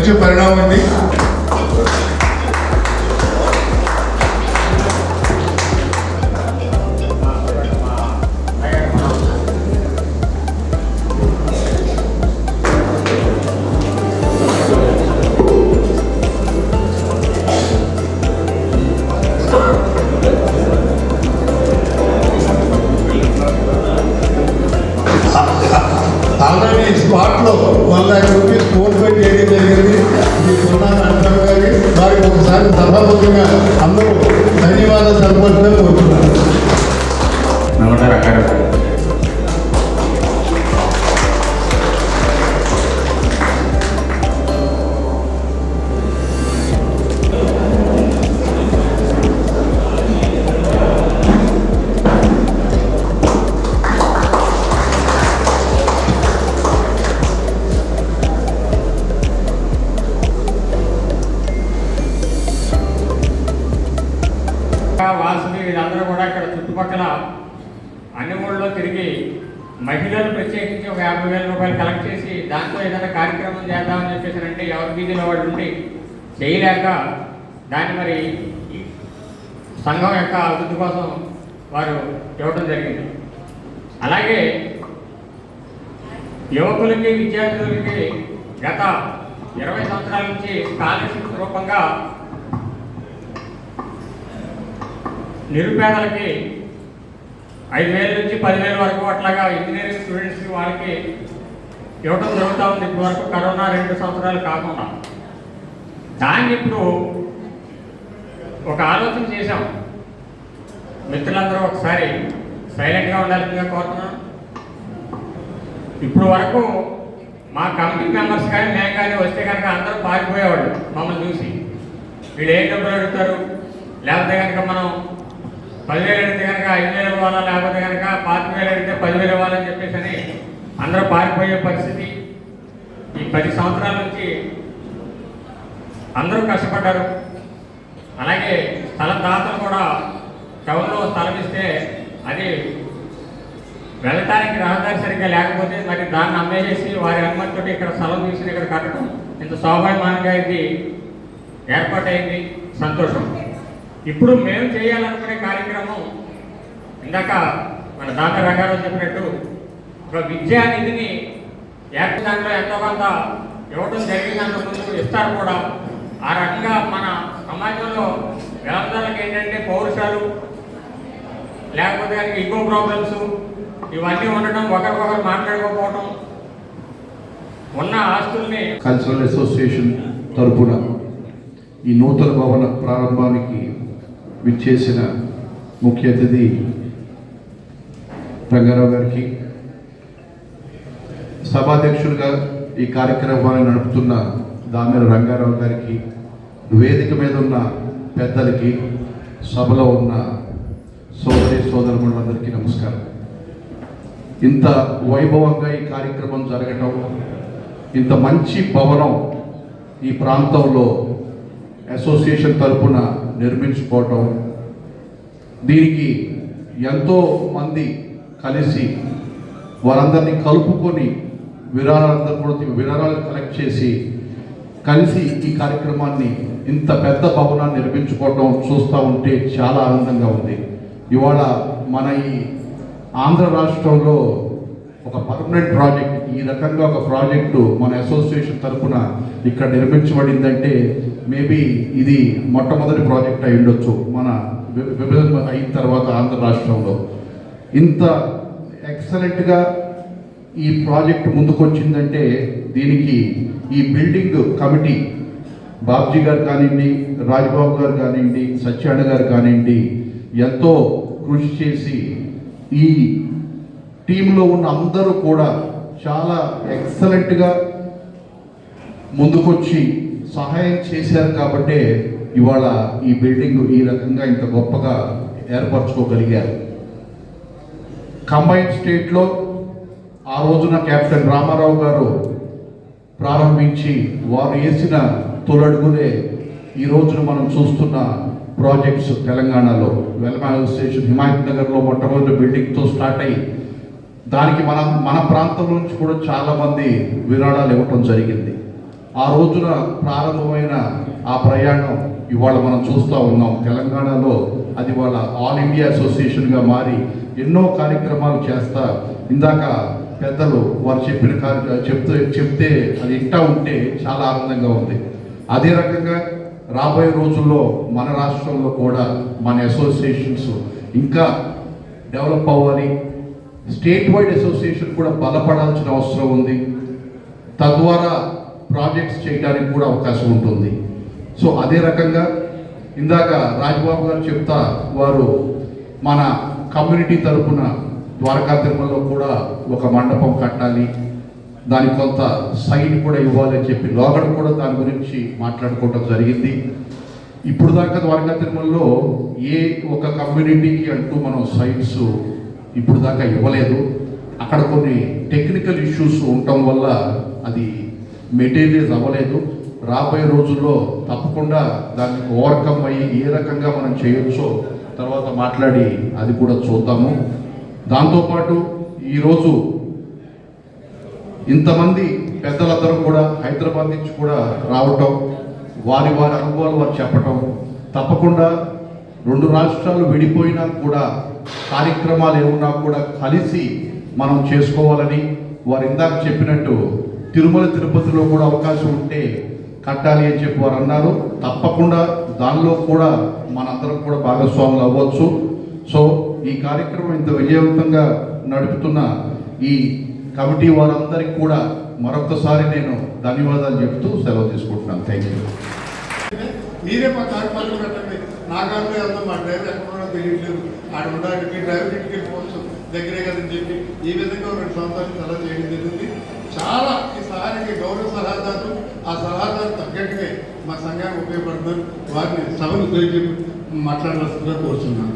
మంచి పరిణామం అండి ఈ స్పాట్లో one lakh rupees PhonePe చేయడం జరిగింది. ఈ కొన్నాను అంటారు కానీ వారికి ఒకసారి సభాపతిగా అందరూ ధన్యవాదాలు సరిపోతుందని కోరుతున్నాను నమస్కారం చుట్టుపక్కల అన్ని ఊళ్ళో తిరిగి మహిళలు ప్రత్యేకించి ఒక యాభై వేల రూపాయలు కలెక్ట్ చేసి దాంతో ఏదైనా కార్యక్రమం చేద్దామని చెప్పేసి అంటే ఎవరి వీధిలో వాళ్ళు ఉండి చేయలేక దాన్ని మరి ఈ సంఘం యొక్క అభివృద్ధి కోసం వారు ఇవ్వడం జరిగింది. అలాగే యువకులకి విద్యార్థులకి గత ఇరవై సంవత్సరాల నుంచి స్కాలర్షిప్ రూపంగా నిరుపేదలకి ఐదు వేల నుంచి పదివేల వరకు అట్లాగా ఇంజనీరింగ్ స్టూడెంట్స్కి వాళ్ళకి ఇవ్వటం జరుగుతూ ఉంది. ఇప్పటివరకు కరోనా రెండు సంవత్సరాలు కాకుండా. దాన్ని ఇప్పుడు ఒక ఆలోచన చేశాం. మిత్రులందరూ ఒకసారి సైలెంట్గా ఉండాల్సిందిగా కోరుతున్నాం. ఇప్పుడు వరకు మా కమిటీ మెంబర్స్ కానీ మేము కానీ వస్తే కనుక అందరూ పారిపోయేవాళ్ళు మమ్మల్ని చూసి. వీళ్ళు ఏం డబ్బులు అడుగుతారు? లేకపోతే కనుక మనం పదివేలు అడిగితే కనుక ఐదు వేలు ఇవ్వాలా లేకపోతే కనుక పాతిక వేలు అడిగితే పదివేలు ఇవ్వాలని చెప్పేసి అని అందరూ పారిపోయే పరిస్థితి. ఈ పది సంవత్సరాల నుంచి అందరూ కష్టపడ్డారు. అలాగే స్థల దాతలు కూడా టౌన్లో స్థలం ఇస్తే అది వెళ్ళటానికి రహదారి సరిగ్గా లేకపోతే మరి దాన్ని అమ్మేసేసి వారి అనుమతితో ఇక్కడ స్థలం తీసుకుని ఇక్కడ కట్టడం ఇంత స్వాభావికంగా ఇది ఏర్పాటైంది. సంతోషం. ఇప్పుడు మేము చేయాలనుకునే కార్యక్రమం ఇందాక మన దాత రంగారావు చెప్పినట్టు ఒక విద్యా నిధిని దాంట్లో ఎంతో కొంత ఇవ్వడం జరిగిందంత ముందు ఇస్తారు కూడా. ఆ రకంగా మన సమాజంలో వ్యవస్థలకు ఏంటంటే పౌరుషాలు లేకపోతే కనుక ప్రాబ్లమ్స్ ఇవన్నీ ఉండటం ఒకరికొకరు మాట్లాడుకోకపోవటం ఉన్న ఆస్తుల్ని కల్చరల్ అసోసియేషన్ తరపున ఈ నూతన భవన ప్రారంభానికి విచ్చేసిన ముఖ్య అతిథి రంగారావు గారికి సభాధ్యక్షుడిగా ఈ కార్యక్రమాన్ని నడుపుతున్న దామెర రంగారావు గారికి వేదిక మీద ఉన్న పెద్దలకి సభలో ఉన్న సోదరి సోదరులందరికీ నమస్కారం. ఇంత వైభవంగా ఈ కార్యక్రమం జరగటం ఇంత మంచి భవనం ఈ ప్రాంతంలో అసోసియేషన్ తరపున నిర్మించుకోవటం. దీనికి ఎంతో మంది కలిసి వారందరినీ కలుపుకొని విరాళాలందరూ కూడా విరాళాలు కలెక్ట్ చేసి కలిసి ఈ కార్యక్రమాన్ని ఇంత పెద్ద భవనాన్ని నిర్మించుకోవడం చూస్తూ ఉంటే చాలా ఆనందంగా ఉంది. ఇవాళ మన ఈ ఆంధ్ర రాష్ట్రంలో ఒక పర్మనెంట్ ప్రాజెక్ట్ ఈ రకంగా ఒక ప్రాజెక్టు మన అసోసియేషన్ తరఫున ఇక్కడ నిర్మించబడిందంటే మేబీ ఇది మొట్టమొదటి ప్రాజెక్ట్ అయి ఉండొచ్చు మన విభజన అయిన తర్వాత ఆంధ్ర రాష్ట్రంలో. ఇంత ఎక్సలెంట్గా ఈ ప్రాజెక్ట్ ముందుకొచ్చిందంటే దీనికి ఈ బిల్డింగ్ కమిటీ బాబ్జీ గారు కానివ్వండి రాజ్బాబు గారు కానివ్వండి సత్యాన గారు కానివ్వండి ఎంతో కృషి చేసి ఈ టీంలో ఉన్న అందరూ కూడా చాలా ఎక్సలెంట్గా ముందుకొచ్చి సహాయం చేశారు కాబట్టే ఇవాళ ఈ బిల్డింగ్ ఈ రకంగా ఇంత గొప్పగా ఏర్పరచుకోగలిగారు. కంబైన్ స్టేట్లో ఆ రోజున కెప్టెన్ రామారావు గారు ప్రారంభించి వారు వేసిన తొలడుగులే ఈ రోజున మనం చూస్తున్న ప్రాజెక్ట్స్ తెలంగాణలో. వెల్మా స్టేషన్ హిమాయత్ నగర్లో మొట్టమొదటి బిల్డింగ్తో స్టార్ట్ అయ్యి దానికి మన మన ప్రాంతం నుంచి కూడా చాలామంది విరాళాలు ఇవ్వటం జరిగింది. ఆ రోజున ప్రారంభమైన ఆ ప్రయాణం ఇవాళ మనం చూస్తూ ఉన్నాం. తెలంగాణలో అది వాళ్ళ ఆల్ ఇండియా అసోసియేషన్గా మారి ఎన్నో కార్యక్రమాలు చేస్తా ఇందాక పెద్దలు వారు చెప్పిన కార్య చెప్తే చెప్తే అది ఇంటా ఉంటే చాలా ఆనందంగా ఉంది. అదే రకంగా రాబోయే రోజుల్లో మన రాష్ట్రంలో కూడా మన అసోసియేషన్స్ ఇంకా డెవలప్ అవ్వాలి. స్టేట్ వైడ్ అసోసియేషన్ కూడా బలపడాల్సిన అవసరం ఉంది. తద్వారా ప్రాజెక్ట్స్ చేయడానికి కూడా అవకాశం ఉంటుంది. సో అదే రకంగా ఇందాక రాజ్బాబు గారు చెప్తా వారు మన కమ్యూనిటీ తరఫున ద్వారకా తిరుమలలో కూడా ఒక మండపం కట్టాలి. దానికి కొంత సైన్ కూడా ఇవ్వాలి అని చెప్పి లోగడ కూడా దాని గురించి మాట్లాడుకోవటం జరిగింది. ఇప్పుడు దాకా ద్వారకా తిరుమలలో ఏ ఒక కమ్యూనిటీకి అంటూ మనం సైట్స్ ఇప్పుడు దాకా ఇవ్వలేదు. అక్కడ కొన్ని టెక్నికల్ ఇష్యూస్ ఉండటం వల్ల అది మెటీరియల్స్ అవ్వలేదు. రాబోయే రోజుల్లో తప్పకుండా దాన్ని ఓవర్కమ్ అయ్యి ఏ రకంగా మనం చేయొచ్చో తర్వాత మాట్లాడి అది కూడా చూద్దాము. దాంతోపాటు ఈరోజు ఇంతమంది పెద్దలందరూ కూడా హైదరాబాద్ నుంచి కూడా రావటం వారి వారి అనుభవాలు వారు చెప్పటం తప్పకుండా రెండు రాష్ట్రాలు విడిపోయినా కూడా కార్యక్రమాలు ఏమున్నా కూడా కలిసి మనం చేసుకోవాలని వారు ఇందాక చెప్పినట్టు తిరుమల తిరుపతిలో కూడా అవకాశం ఉంటే కట్టాలి అని చెప్పి వారు అన్నారు. తప్పకుండా దానిలో కూడా మనందరం కూడా భాగస్వాములు అవ్వచ్చు. సో ఈ కార్యక్రమం ఇంత విజయవంతంగా నడుపుతున్న ఈ కమిటీ వారందరికీ కూడా మరొకసారి నేను ధన్యవాదాలు చెప్తూ సెలవు తీసుకుంటున్నాను. థ్యాంక్ యూ మీరే మా కారు పెట్టండి. నా మా డ్రైవర్ ఎక్కడ తెలియట్లేదు ఆడ ఉండాలి మీ డ్రైవర్ ఇంటికి వెళ్ళిపోవచ్చు. దగ్గరే కదని చెప్పి ఈ విధంగా రెండు సంవత్సరాలు సలహా చేయడం జరిగింది. చాలా ఈ సహాయానికి గౌరవ సలహాదారు ఆ సలహాదారు తగ్గట్టుగా మా సంఘానికి ఉపయోగపడుతున్నారు వారిని సభను ఉపయోగించి మాట్లాడవలసిందిగా కోరుతున్నాను